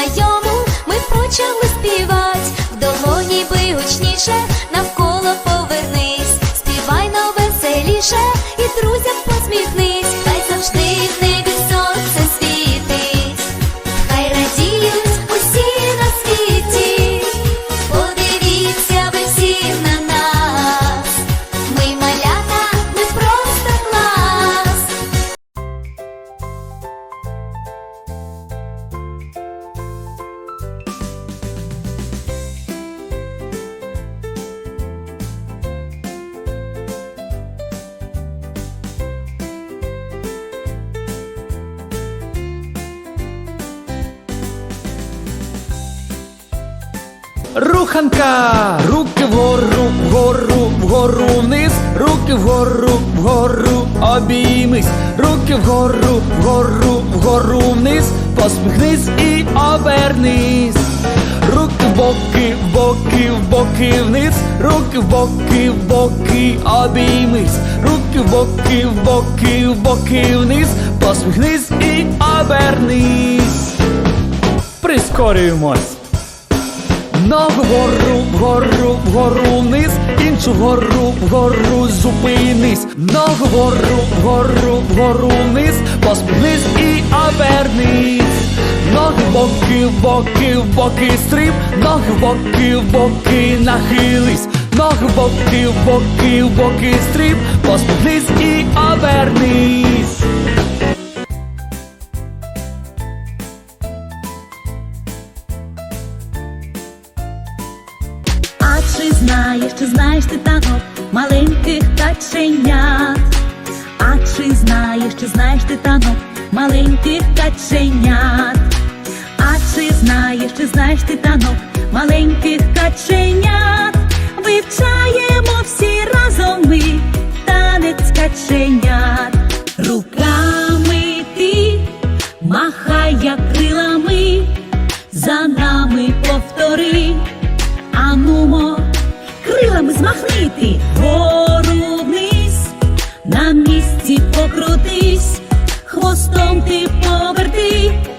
пісеньку знайому ми почали співати. В долоні Руханка, руки вгору, вгору, вгору вниз, руки вгору, вгору, обіймись, руки вгору, вгору, вгору вниз, посміхнись і обернись. Руки в боки, в боки, в боки вниз, руки в боки, в боки, обіймись, руки в боки, в боки, в боки вниз, посміхнись і обернись. Прискорюємось. Ногу вгору, вгору, вгору вниз, іншу вгору, вгору зупинись, ногу вгору, вгору, вгору вниз, посміхнись і обернись. Ноги боки, боки, боки стриб, ноги боки, боки нахились, ноги боки, боки, боки стриб, посміхнись і обернись. знаєш, чи знаєш ти танок маленьких каченят? А чи знаєш, чи знаєш ти танок маленьких каченят? А чи знаєш, чи знаєш ти танок маленьких каченят? Вивчаємо всі разом ми танець каченят. Руками ти махай як крилами, за нами повтори. горіти, гору на місці покрутись, хвостом ти поверти.